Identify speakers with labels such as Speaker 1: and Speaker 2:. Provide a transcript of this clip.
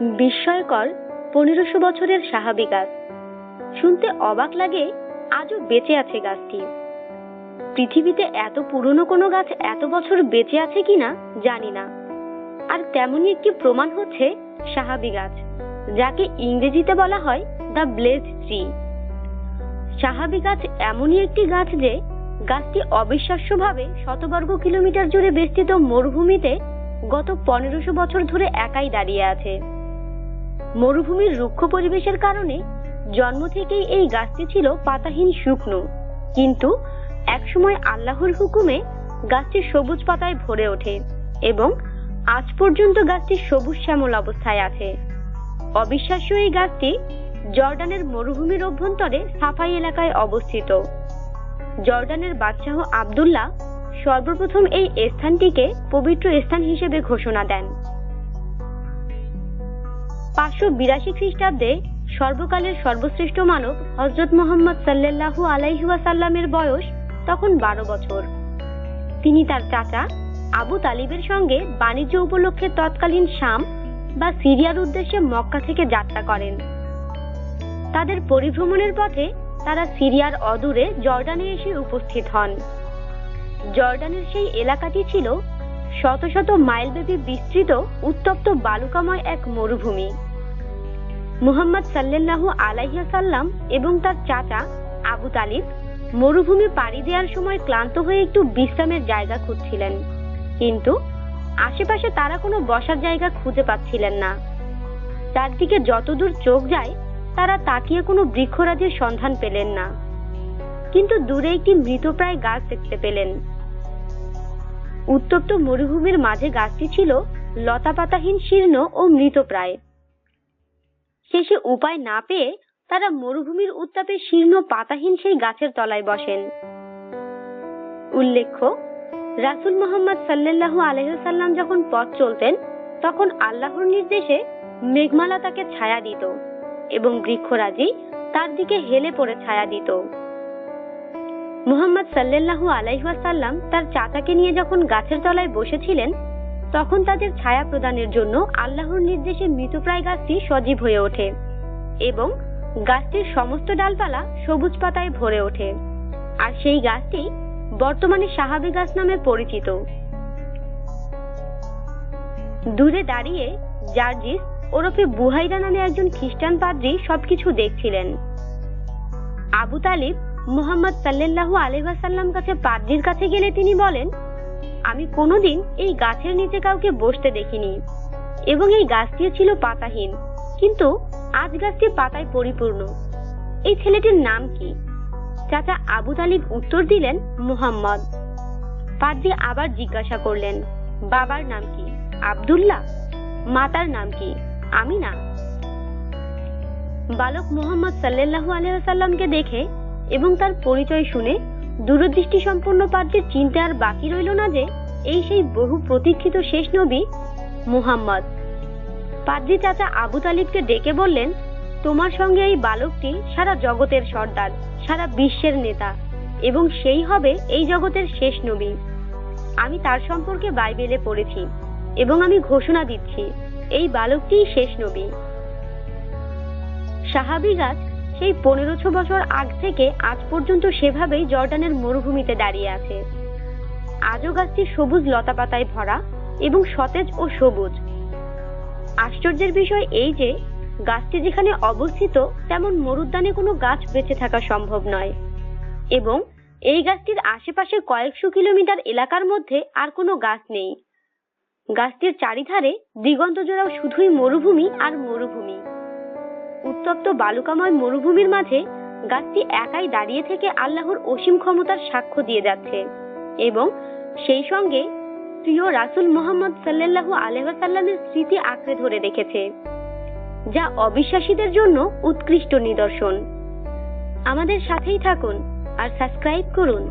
Speaker 1: বিস্ময়কর পনেরোশো বছরের সাহাবি গাছ। শুনতে অবাক লাগে, আজও বেঁচে আছে গাছটি। পৃথিবীতে এত পুরনো কোনো গাছ এত বছর বেঁচে আছে কিনা জানি না। আর তেমনই একটি প্রমাণ হচ্ছে সাহাবি গাছ, যাকে ইংরেজিতে বলা হয় দ্য ব্লেজ ট্রি। সাহাবি গাছ এমনই একটি গাছ যে গাছটি অবিশ্বাস্যভাবে শতবর্গ কিলোমিটার জুড়ে বিস্তৃত মরুভূমিতে গত পনেরোশো বছর ধরে একাই দাঁড়িয়ে আছে। মরুভূমির রুক্ষ পরিবেশের কারণে জন্ম থেকেই এই গাছটি ছিল পাতাহীন শুকনো। কিন্তু একসময় আল্লাহর হুকুমে গাছটি সবুজ পাতায় ভরে ওঠে এবং আজ পর্যন্ত গাছটি সবুজ শ্যামল অবস্থায় আছে। অবিশ্বাস্য এই গাছটি জর্ডানের মরুভূমির অভ্যন্তরে সাফাই এলাকায় অবস্থিত। জর্ডানের বাদশাহ আবদুল্লাহ সর্বপ্রথম এই স্থানটিকে পবিত্র স্থান হিসেবে ঘোষণা দেন। পাঁচশো বিরাশি খ্রিস্টাব্দে সর্বকালের সর্বশ্রেষ্ঠ মানব হজরত মোহাম্মদ সাল্লাল্লাহু আলাইহুয়াসাল্লামের বয়স তখন বারো বছর। তিনি তার চাচা আবু তালিবের সঙ্গে বাণিজ্য উপলক্ষে তৎকালীন শাম বা সিরিয়ার উদ্দেশ্যে মক্কা থেকে যাত্রা করেন। তাদের পরিভ্রমণের পথে তারা সিরিয়ার অদূরে জর্ডানে এসে উপস্থিত হন। জর্ডানের সেই এলাকাটি ছিল শত শত মাইলব্যাপী বিস্তৃত, উত্তপ্ত বালুকাময় এক মরুভূমি। মুহাম্মদ সাল্লাল্লাহু আলাইহাসাল্লাম এবং তার চাচা আবু তালিব মরুভূমি পাড়ি দেওয়ার সময় ক্লান্ত হয়ে একটু বিশ্রামের জায়গা খুঁজছিলেন। কিন্তু আশেপাশে তারা কোনো বসার জায়গা খুঁজে পাচ্ছিলেন না। চারদিকে যতদূর চোখ যায়, তারা তাকিয়ে কোনো বৃক্ষরাজির সন্ধান পেলেন না। কিন্তু দূরে একটি মৃতপ্রায় গাছ দেখতে পেলেন। উত্তপ্ত মরুভূমির মাঝে গাছটি ছিল লতাপাতাহীন শীর্ণ ও মৃতপ্রায়। শেষে উপায় না পেয়ে তারা মরুভূমির উত্তাপে শীর্ণ পাতাহীন সেই গাছের তলায় বসেন। উল্লেখ্য, রাসুল মোহাম্মদ সাল্লাল্লাহু আলহাম যখন পথ চলতেন, তখন আল্লাহর নির্দেশে মেঘমালা তাকে ছায়া দিত এবং বৃক্ষরাজি তার দিকে হেলে পড়ে ছায়া দিত। মোহাম্মদ সাল্লাল্লাহু আলাইহাসাল্লাম তার চাচাকে নিয়ে যখন গাছের তলায় বসেছিলেন তখন তাদের ছায়া প্রদানের জন্য আল্লাহর নির্দেশে মৃতপ্রায় গাছটি সজীব হয়ে ওঠে এবং গাছটির সমস্ত ডালপালা সবুজ পাতায় ভরে ওঠে। আর সেই গাছটি বর্তমানে সাহাবি গাছ নামে পরিচিত। দূরে দাঁড়িয়ে জার্জিস ওরফে বুহাইরা নামে একজন খ্রিস্টান পাদ্রী সবকিছু দেখছিলেন। আবু তালিব মোহাম্মদ সাল্লাল্লাহু আলহাসাল্লাম কাছে পাদ্রির কাছে গেলে তিনি বলেন আমি কোনোদিন এই গাছের নিচে কাউকে বসতে দেখিনি। এবং এই গাছটিও ছিল পাতাহীন। কিন্তু আজ গাছটি পাতায় পরিপূর্ণ। এই ছেলেটির নাম কি? চাচা আবু তালিব উত্তর দিলেন, মুহাম্মদ। পাদ্রি আবার জিজ্ঞাসা করলেন, বাবার নাম কি? আবদুল্লাহ? মাতার নাম কি? আমি না বালক মোহাম্মদ সাল্লাল্লাহু আলহাসাল্লামকে দেখে এবং তার পরিচয় শুনে দূরদৃষ্টি সম্পন্ন পাদ্রের চিন্তা আর বাকি রইল না যে, এই সেই বহু প্রতীক্ষিত শেষ নবী মুহাম্মদ। পাদ্রি চাচা আবু তালিবকে ডেকে বললেন, তোমার সঙ্গে এই বালকটি সারা জগতের সর্দার, সারা বিশ্বের নেতা, এবং সেই হবে এই জগতের শেষ নবী। আমি তার সম্পর্কে বাইবেলে পড়েছি, এবং আমি ঘোষণা দিচ্ছি, এই বালকটিই শেষ নবী। সাহাবি গাছ সেই পনেরোশো বছর আগ থেকে আজ পর্যন্ত সেভাবেই জর্ডানের মরুভূমিতে দাঁড়িয়ে আছে। আজও গাছটি সবুজ লতাপাতায় ভরা এবং সতেজ ও সবুজ। আশ্চর্যের বিষয় এই যে, গাছটি যেখানে অবস্থিত তেমন মরুদ্যানে কোনো গাছ বেঁচে থাকা সম্ভব নয়। এবং এই গাছটির আশেপাশে কয়েকশো কিলোমিটার এলাকার মধ্যে আর কোনো গাছ নেই। গাছটির চারিধারে দিগন্ত জোড়াও শুধুই মরুভূমি আর মরুভূমি। উত্তপ্ত বালুকাময় মরুভূমির মাঝে গাছটি একাই দাঁড়িয়ে থেকে আল্লাহর অসীম ক্ষমতার সাক্ষ্য দিয়ে যাচ্ছে এবং সেই সঙ্গে প্রিয় রাসুল মোহাম্মদ সাল্লাল্লাহু আলহাসাল্লামের স্মৃতি আঁকড়ে ধরে রেখেছে, যা অবিশ্বাসীদের জন্য উৎকৃষ্ট নিদর্শন। আমাদের সাথেই থাকুন আর সাবস্ক্রাইব করুন।